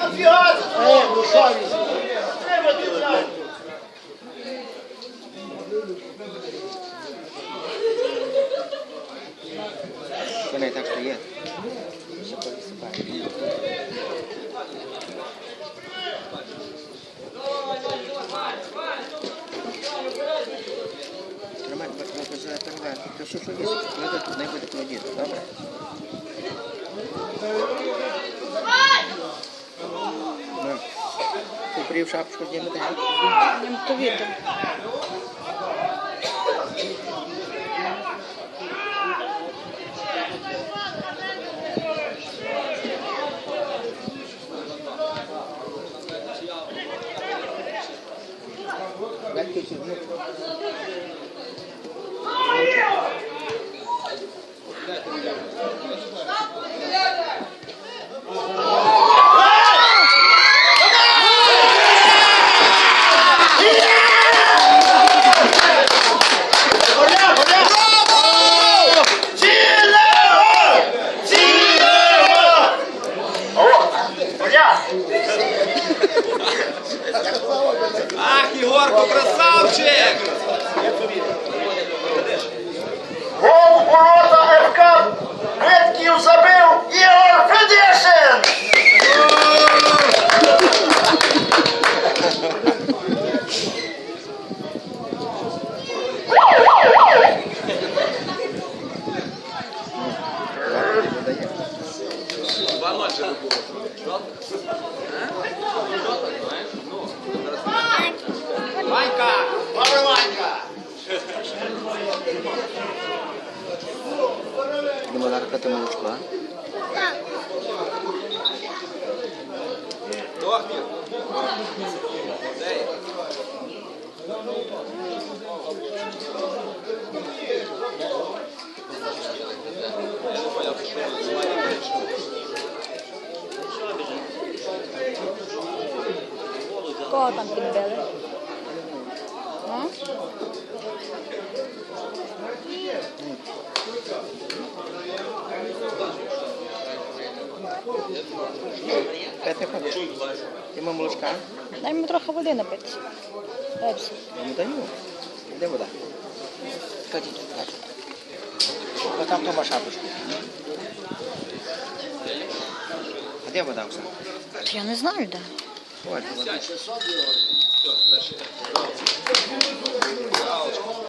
Aviosa! É, meus olhos. Leva de lá. Peraí, tá com бачимо, що перевернути. То що, що є? Клади тут, не буде кладіти, добре? Ну, Купрів шапочку знімете, га? Їм то відео. Дайте ці Ах, Ігорко, красавчик! this. Пити молочко, а? Доктор! Де є? Кого там підбили? А? Пити хочеш? Йому молочка? Дай йому трохи води напити. Пепсі. Я не даю. Де вода? Ходіть, ходіть. Ось там Тома шапочку. А де вода, Оксана? Я не знаю, де. Ось вода. Все, перший.